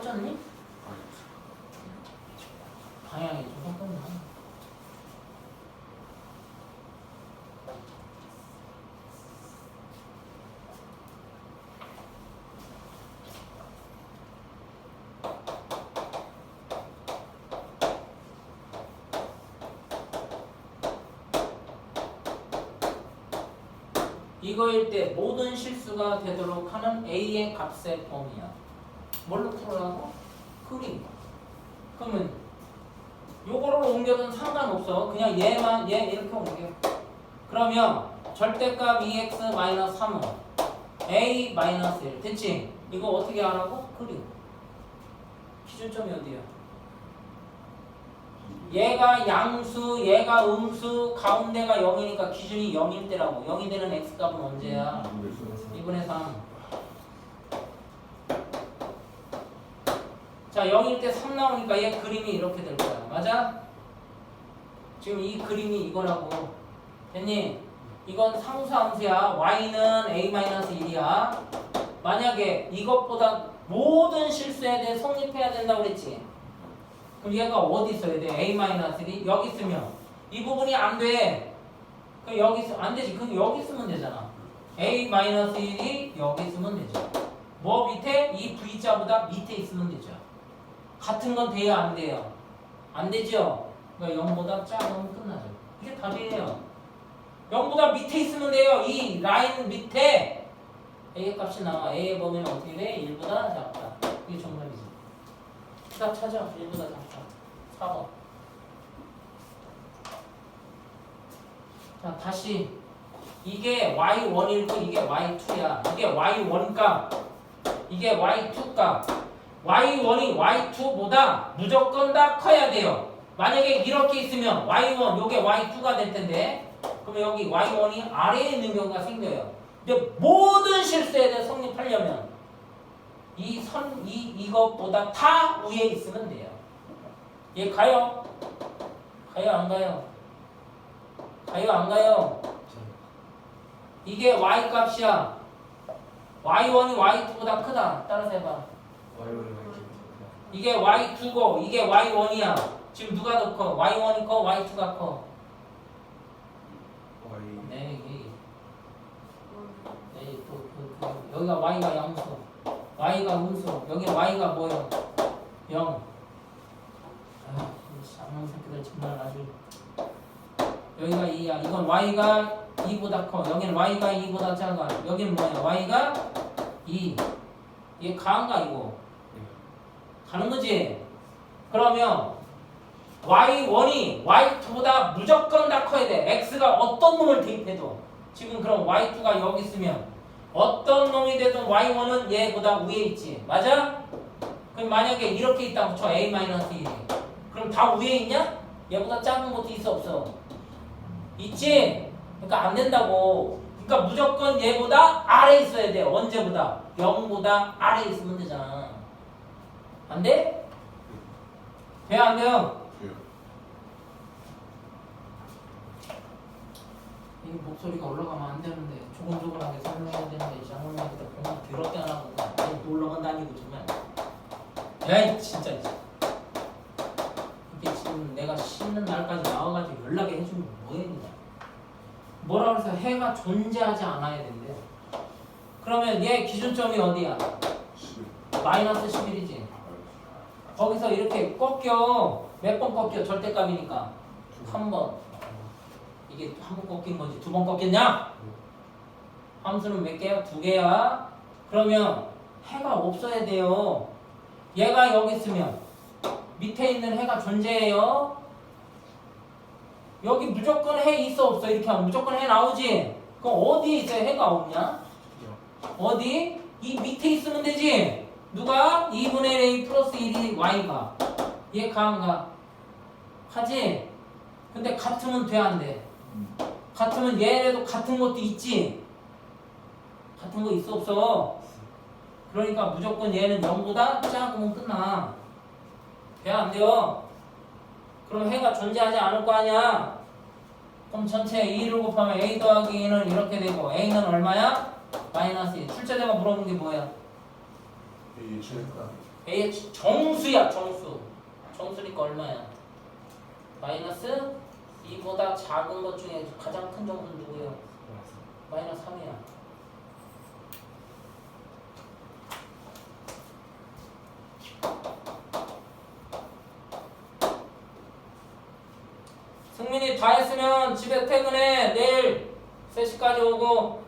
꺼졌니? 방향이 좀 헛건나. 이거일 때 모든 실수가 되도록 하는 a의 값의 범위야. 뭘로 풀으라고? 그림. 그러면 요거를 옮겨도 상관없어. 그냥 얘만 얘 이렇게 옮겨. 그러면 절대값 2x-3은 a-1 됐지? 이거 어떻게 하라고? 그림. 기준점이 어디야? 얘가 양수, 얘가 음수, 가운데가 0이니까 기준이 0일 때라고. 0이 되는 x값은 언제야? 2분의 3. 자, 0일 때 3 나오니까 얘 그림이 이렇게 될 거야. 맞아? 지금 이 그림이 이거라고. 됐니? 이건 상수 함수야. y는 a-1이야. 만약에 이것보다 모든 실수에 대해 성립해야 된다고 그랬지? 그럼 얘가 어디 있어야 돼? a-1이 여기 있으면 이 부분이 안 돼. 그럼 여기 있으면 안 되지. 그럼 여기 있으면 되잖아. a-1이 여기 있으면 되죠. 뭐 밑에? 이 V자보다 밑에 있으면 되죠. 같은 건 돼야 안 돼요? 안 되죠? 그러니까 0보다 작으면 끝나죠. 이게 답이에요. 0보다 밑에 있으면 돼요. 이 라인 밑에 A의 값이 나와. A의 범위는 어떻게 돼? 1보다 작다. 이게 정답이지. 딱 찾아. 1보다 작다. 4번. 자, 다시. 이게 y1이고 이게 y2야. 이게 y1 값. 이게 y2 값. Y1이 y2보다 무조건 다 커야 돼요. 만약에 이렇게 있으면 y1, 요게 y2가 될 텐데, 그러면 여기 y1이 아래에 있는 경우가 생겨요. 근데 모든 실수에 대해 성립하려면 이 선, 이, 이것보다 다 위에 있으면 돼요. 얘 가요? 가요, 안 가요? 가요, 안 가요? 이게 y 값이야. y1이 y2보다 크다. 따라서 해봐. 이게 y2고 이게 y1이야. 지금 누가 더 커? y1이 커? y2가 커? 네, 이게 네, 또, 그, 그, 여기가 y가 양수, y가 음수, 여기 y가 뭐예요? 0. 아, 이 쌍놈 새끼들 정말 아주 여기가 2야. 이건 y가 2보다 커. 여기는 y가 2보다 작아. 여기는 뭐야? y가 2. 얘 가한가 이거? 가는 거지. 그러면 y1이 y2보다 무조건 다 커야 돼. x가 어떤 놈을 대입해도 지금 그럼 y2가 여기 있으면 어떤 놈이 되든 y1은 얘보다 위에 있지. 맞아? 그럼 만약에 이렇게 있다고 쳐 a-1 그럼 다 위에 있냐? 얘보다 작은 것도 있어 없어? 있지? 그러니까 안 된다고. 그러니까 무조건 얘보다 아래 있어야 돼. 언제보다? 0보다 아래 있으면 되잖아. 안 돼? 돼, 안 돼요? 이 목소리가 올라가면 안 되는데 조곤조곤하게 설명해야 되는데 장모님한테 공부 더럽게 안 하고 아니 놀러만 다니고 정말 야이 진짜 이게 지금 내가 쉬는 날까지 나와가지고 연락해 해주면 뭐해 그냥. 뭐라 그래서 해가 존재하지 않아야 된대. 그러면 얘 기준점이 어디야? 마이너스 11이지 거기서 이렇게 꺾여. 몇 번 꺾여? 절대값이니까. 한 번. 이게 한 번 꺾인 거지. 두 번 꺾였냐? 함수는 몇 개야? 두 개야. 그러면 해가 없어야 돼요. 얘가 여기 있으면 밑에 있는 해가 존재해요. 여기 무조건 해 있어 없어? 이렇게 하면 무조건 해 나오지? 그럼 어디에 있어야 해가 없냐? 어디? 이 밑에 있으면 되지 누가? 2분의 a 플러스 1이 y가 얘 가안가? 하지? 근데 같으면 돼 안 돼? 같으면 얘네도 같은 것도 있지 같은 거 있어 없어 그러니까 무조건 얘는 0보다 작으면 끝나 돼 안 돼요? 그럼 해가 존재하지 않을 거 아니야 그럼 전체 2를 곱하면 a 더하기 2는 이렇게 되고 a는 얼마야? 마이너스 2 출제자가 물어본 게 뭐야? A 정수야 정수. 정수니까 얼마야? 마이너스 2보다 작은 것 중에 가장 큰 정수는 누구예요? 마이너스 3이야. 승민이 다 했으면 집에 퇴근해. 내일 3시까지 오고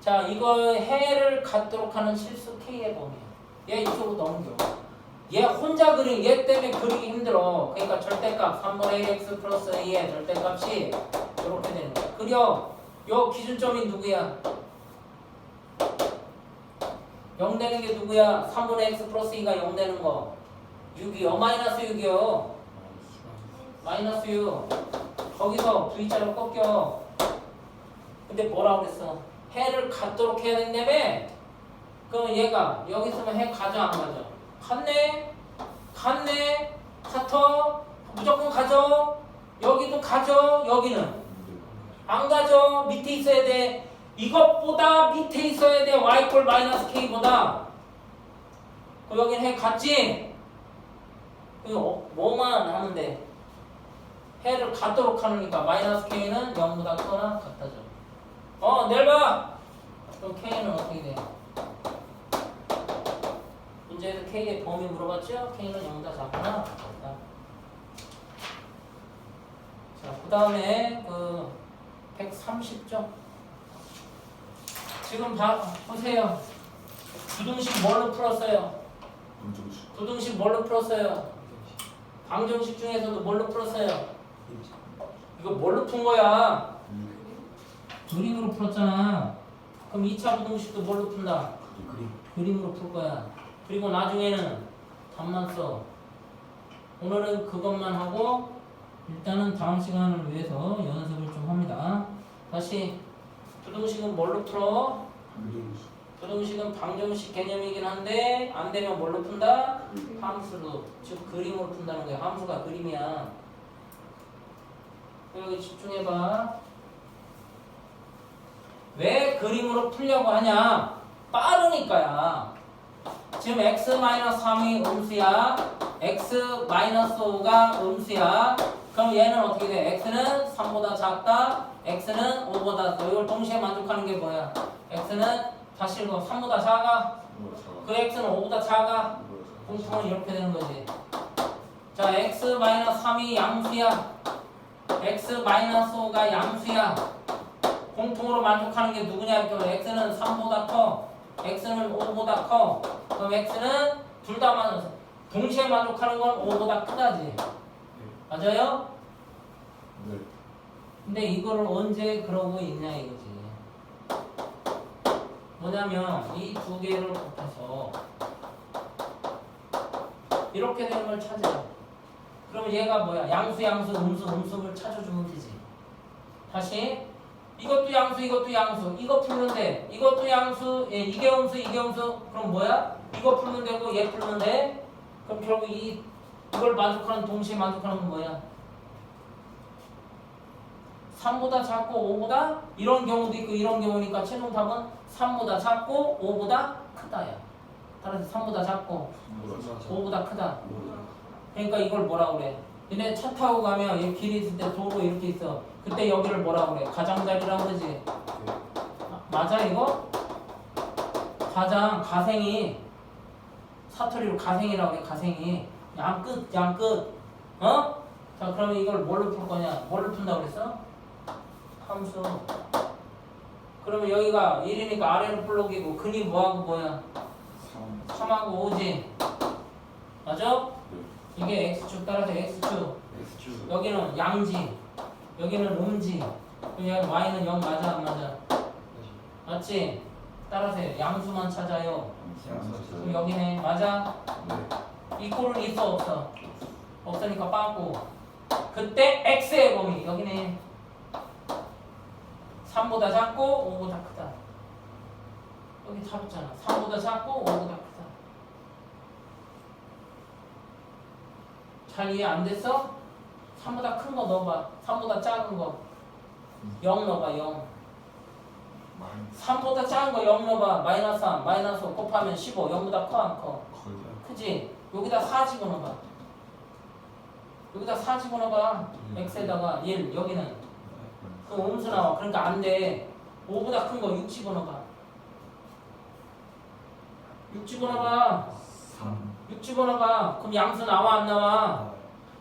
자 이거 해를 갖도록 하는 실수 K의 범위야 얘 이쪽으로 넘겨. 얘 혼자 그리 얘 때문에 그리기 힘들어. 그러니까 절대값 3분의 1x 플러스 a의 절대값이 이렇게 되는 거야. 그려. 요 기준점이 누구야? 0 되는 게 누구야? 3분의 x 플러스 2가 0 되는 거. 6이요. 마이너스 6이요. 마이너스 6 거기서 V자로 꺾여. 근데 뭐라 그랬어 해를 갖도록 해야 된다며? 그럼 얘가 여기 있으면 해 가져 안 가져? 갔네? 갔네? 카터 무조건 가져? 여기도 가져? 여기는? 안 가져? 밑에 있어야 돼? 이것보다 밑에 있어야 돼? y꼴 마이너스 k보다? 그 여긴 해 갔지? 그 어, 뭐만 돼? 해를 갖도록 하니까 마이너스 k는 0보다 크거나 같아져 어 내려봐. 그럼 k는 어떻게 돼? 문제에서 k의 범위 물어봤죠? K는 0보다 작거나. 같다. 자그 다음에 그 130점. 지금 봐, 보세요. 부등식 뭘로 풀었어요? 검정식. 부등식 뭘로 풀었어요? 방정식 중에서도 뭘로 풀었어요? 이거 뭘로 푼 거야 그림으로 풀었잖아. 그럼 2차 부등식도 뭘로 푼다? 그림. 그림으로 풀 거야. 그리고 나중에는 답만 써. 오늘은 그것만 하고 일단은 다음 시간을 위해서 연습을 좀 합니다. 다시 부등식은 뭘로 풀어? 검정식. 부등식은 방정식 개념이긴 한데 안 되면 뭘로 푼다? 함수로. 즉 그림으로 푼다는 거야. 함수가 그림이야. 여기 집중해봐 왜 그림으로 풀려고 하냐? 빠르니까야. 지금 x-3이 음수야. x-5가 음수야. 그럼 얘는 어떻게 돼? x는 3보다 작다. x는 5보다 작다 이걸 동시에 만족하는 게 뭐야? x는 다시 읽어. 3보다 작아? 그 x는 5보다 작아? 공통은 이렇게 되는 거지. 자 x-3이 양수야. x-5가 양수야 공통으로 만족하는 게 누구냐 이렇게 x는 3보다 커 x는 5보다 커. 그럼 x는 둘 다 만족 동시에 만족하는 건 5보다 크다지. 맞아요? 네. 근데 이거를 언제 그러고 있냐 이거지. 뭐냐면 이 두 개를 곱해서 이렇게 되는 걸 찾아요. 그러면 얘가 뭐야? 양수 양수 음수 음수를 찾아주면 되지. 다시 이것도 양수 이것도 양수. 이거 풀면 돼. 이것도 양수 예, 이게 음수 이게 음수. 그럼 뭐야? 이거 풀면 되고 얘 풀면 돼. 그럼 결국 이 이걸 만족하는 동시에 만족하는 건 뭐야? 3보다 작고 5보다 이런 경우도 있고 이런 경우니까 최종 답은 3보다 작고 5보다 크다야. 따라서 3보다 작고 5보다 크다. 그러니까 이걸 뭐라 그래? 얘네 차 타고 가면 얘 길이 있을 때 도로 이렇게 있어 그때 여기를 뭐라 그래? 가장자리라고 그러지? 아, 맞아 이거? 가장 가생이. 사투리로 가생이라고 해 가생이. 양끝 양끝. 어? 자 그러면 이걸 뭘로 풀 거냐? 뭘로 푼다고 그랬어? 함수. 그러면 여기가 1이니까 아래로 풀록이고 근이 뭐하고 뭐야? 3 3하고 5지. 맞아? 이게 x축 따라서 x축. X축. 여기는 양지 여기는 음지. 여기 y는 0 맞아 안 맞아? 맞지? 따라서 양수만 찾아요. 그럼 여기네 맞아? 네. 이 꼴은 있어 없어? 없으니까 빵꾸 그때 x의 범위. 여기네 3보다 작고 5보다 크다. 여기 답 있잖아. 3보다 작고 5보다 크다. 잘 이해 안 됐어? 3보다 큰 거 넣어봐. 3보다 작은 거. 0 넣어봐 0 마이너스. 3보다 작은 거 0 넣어봐. 마이너스 3 마이너스 5 곱하면 15 0보다 커 안 커? 크지? 여기다 4 집어넣어봐. 여기다 4 집어넣어봐. x에다가 1 여기는. 그럼 음수 나와. 그러니까 안 돼. 5보다 큰 거 6 집어넣어봐. 6 집어넣어봐. 3 6 집어넣어봐. 그럼 양수 나와 안 나와?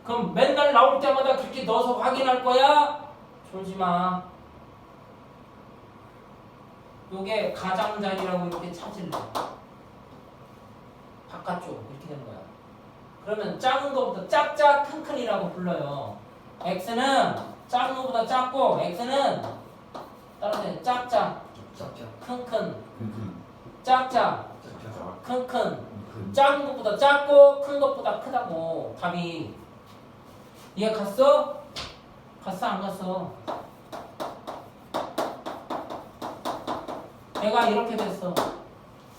그럼 맨날 나올 때마다 그렇게 넣어서 확인할 거야? 졸지 마. 요게 가장자리라고 이렇게 찾을래. 바깥쪽 이렇게 되는 거야. 그러면 작은 거보다 짝짝 큰큰이라고 불러요. x는 작은 거보다 작고 x는 따라서 짝짝 짝짝 큰큰 큰 짝짝 짝짝 큰큰 큰 작은 것보다 작고 큰 것보다 크다고 답이 이해 갔어? 갔어 안 갔어? 얘가 이렇게 됐어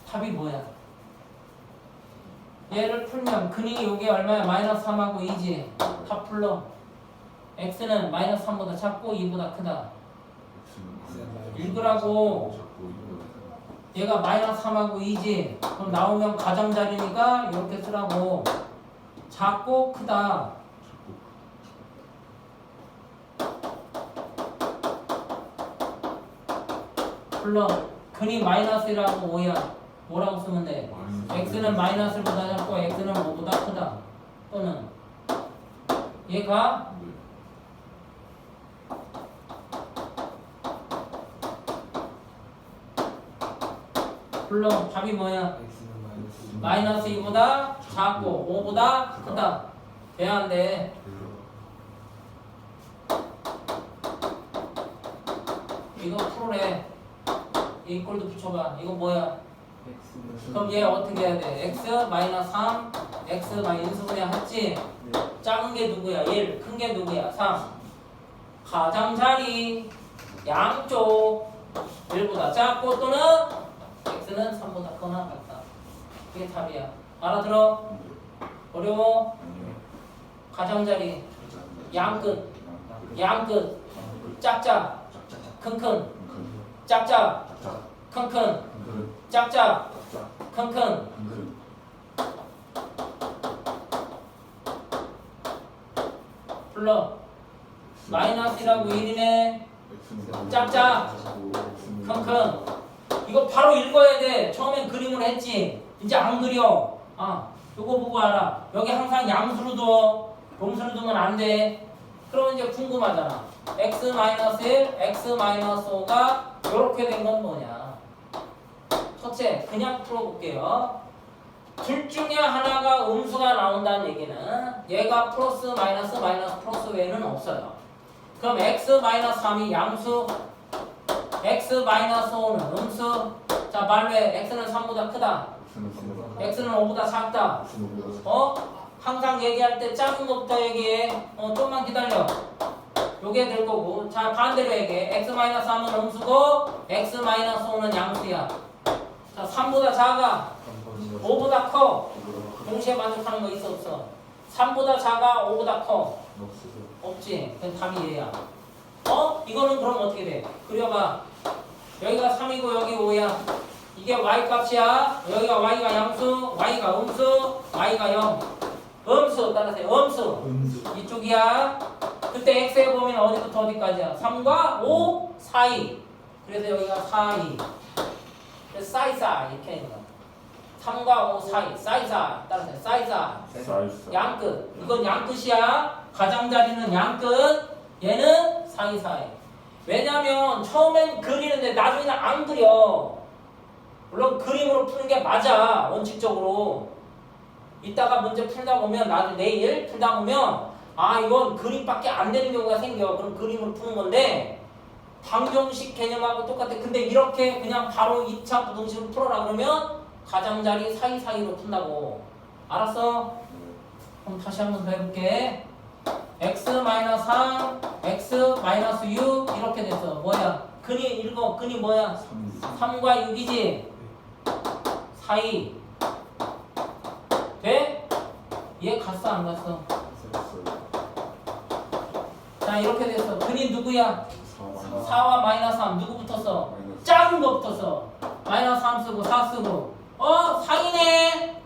답이 뭐야? 얘를 풀면 근이 요게 얼마야? 마이너스 3하고 2지 다 풀러 x는 마이너스 3보다 작고 2보다 크다 읽으라고. 자꾸 이거 얘가 마이너스 3하고 2지 그럼 나오면 가장자리니까 이렇게 쓰라고 작고 크다 불러. 근이 마이너스 1하고 5야? 뭐라고 쓰면 돼? x는 마이너스 1보다 작고 x는 5보다 크다. 또는 얘가? 네. 불러. 답이 뭐야? 마이너스. 2보다 작고 5보다 크다. 돼야 한대 이거 풀어래 이 꼴도 붙여봐. 이거 뭐야? 그럼 얘 어떻게 해야 돼? x 마이너스 3 x 마이너스 인수분해 했지? 작은 게 누구야? 1 큰 게 누구야? 3 가장자리. 양쪽. 1보다 작고 또는 x는 3보다 크거나 같다. 그게 답이야. 알아들어? 어려워? 가장자리. 양끝. 양끝. 짝짝. 큰큰. 짝짝 큰큰 짝짝. 큰큰 불러. 마이너스라고 1이네 짝짝. 킁킁. 이거 바로 읽어야 돼. 처음엔 그림을 했지. 이제 안 그려. 아 요거 보고 알아. 여기 항상 양수로 둬. 동수로 두면 안돼. 그러면 이제 궁금하잖아. x 1 x 5가 요렇게 된 건 뭐냐? 첫째 그냥 풀어볼게요. 둘 중에 하나가 음수가 나온다는 얘기는 얘가 플러스 마이너스 마이너스 플러스 외에는 없어요. 그럼 x 3이 양수 x 5는 음수. 자 말왜 x는 3보다 크다. x는 5보다 작다. 어? 항상 얘기할 때 작은 것부터 얘기해. 어 좀만 기다려 요게 될 거고. 자 반대로 얘기해 x 3은 음수고 x 5는 양수야. 자 3보다 작아. 5보다 커. 동시에 만족하는 거 있어 없어? 3보다 작아 5보다 커? 없지. 그럼 답이 얘야. 어? 이거는 그럼 어떻게 돼? 그려봐. 여기가 3이고 여기 5야. 이게 y 값이야. 여기가 y가 양수 y가 음수 y가 0 음수 따라서 음수. 이쪽이야 그때 x에 보면 어디부터 어디까지야? 3과 5 사이. 그래서 여기가 사이. 그래서 사이 사 이렇게 있는 거야 3과 5 사이. 사이사 따라서 사이사 양끝. 이건 양끝이야. 가장자리는 양끝. 얘는 사이 사이. 왜냐면 처음엔 그리는데 나중에는 안 그려. 물론 그림으로 푸는 게 맞아 원칙적으로. 이따가 문제 풀다 보면 나중에 내일 풀다 보면 아 이건 그림밖에 안 되는 경우가 생겨 그럼 그림으로 푸는 건데 방정식 개념하고 똑같아 근데 이렇게 그냥 바로 2차 부등식으로 풀어라 그러면 가장자리 사이사이로 푼다고 알았어? 그럼 다시 한번 더 해볼게. x 3, x 6 이렇게 됐어. 뭐야? 근이 읽어. 근이 뭐야? 3과 6이지. 사이. 돼? 얘 갔어 안 갔어? 자 이렇게 됐어. 근이 누구야? 4와 마이너스 3 누구 붙었어? 작은 거 붙었어. 마이너스 3 쓰고 4 쓰고. 어 상이네.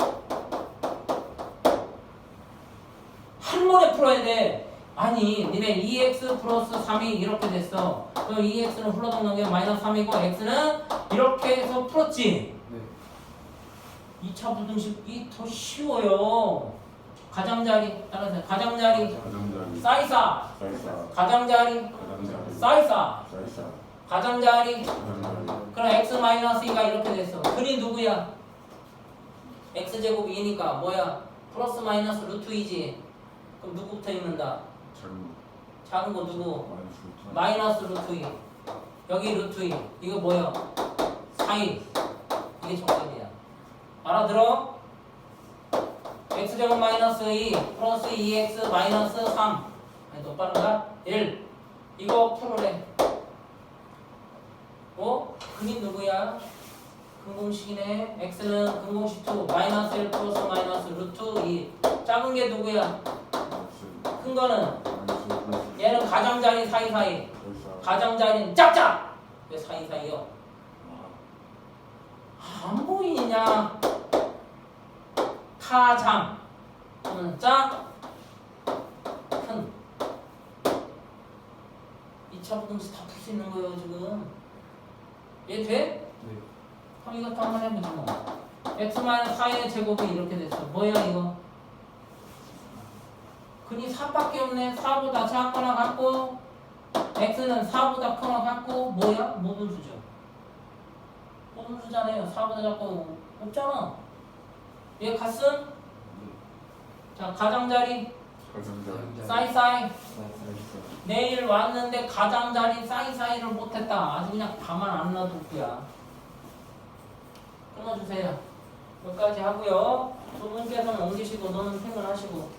한 번에 풀어야 돼. 아니 니네 2x 플러스 3이 이렇게 됐어. 그럼 2x는 흘러던 넘겨 마이너스 3이고 x는 이렇게 해서 풀었지. 네. 2차 부등식이 더 쉬워요. 가장자리 따라서 가장자리 가장자리. 사이사 사이사. 가장자리 가장자리. 사이사 사이사. 가장자리 가장자리. 그럼 x 마이너스 2가 이렇게 됐어. 근이 누구야? x 제곱이 2니까 뭐야? 플러스 마이너스 루트 2지. 그럼 누구부터 읽는다? 작은 작은 거 누구? 마이너스 루트. 마이너스 루트 2. 여기 루트 2. 이거 뭐야? 4이. 이게 정답이야. 알아들어? X제곱 마이너스 2 플러스 2x 마이너스 3. 아니 너 빠른가? 1. 이거 풀어래. 어? 근이 누구야? 근공식이네. x는 근공식 2 마이너스 1 플러스 마이너스 루트 2. 작은 게 누구야? 큰 거는. 얘는 가장자리 사이사이. 사이사. 가장자리는 짝짝! 왜 사이사이요? 안 보이냐? 은 짝. 큰. 2차 부등식 다 풀 수 있는 거예요, 지금. 얘 돼? 네. 그럼 이것도 한번 해보자, 뭐. x-4의 제곱이 이렇게 됐어. 뭐야, 이거? 근이 4밖에 없네. 4보다 작거나 같고, x는 4보다 크거나 같고, 뭐야? 모분수죠. 모분수잖아요. 4보다 작고, 없잖아. 얘 같음? 자, 가장자리, 가장자리. 사이사이. 사이사. 내일 왔는데 가장자리 사이사이를 못했다. 아주 그냥 가만 안 놔둘 거야. 끊어주세요. 여기까지 하고요. 두 분께서는 옮기시고 너는 퇴근하시고.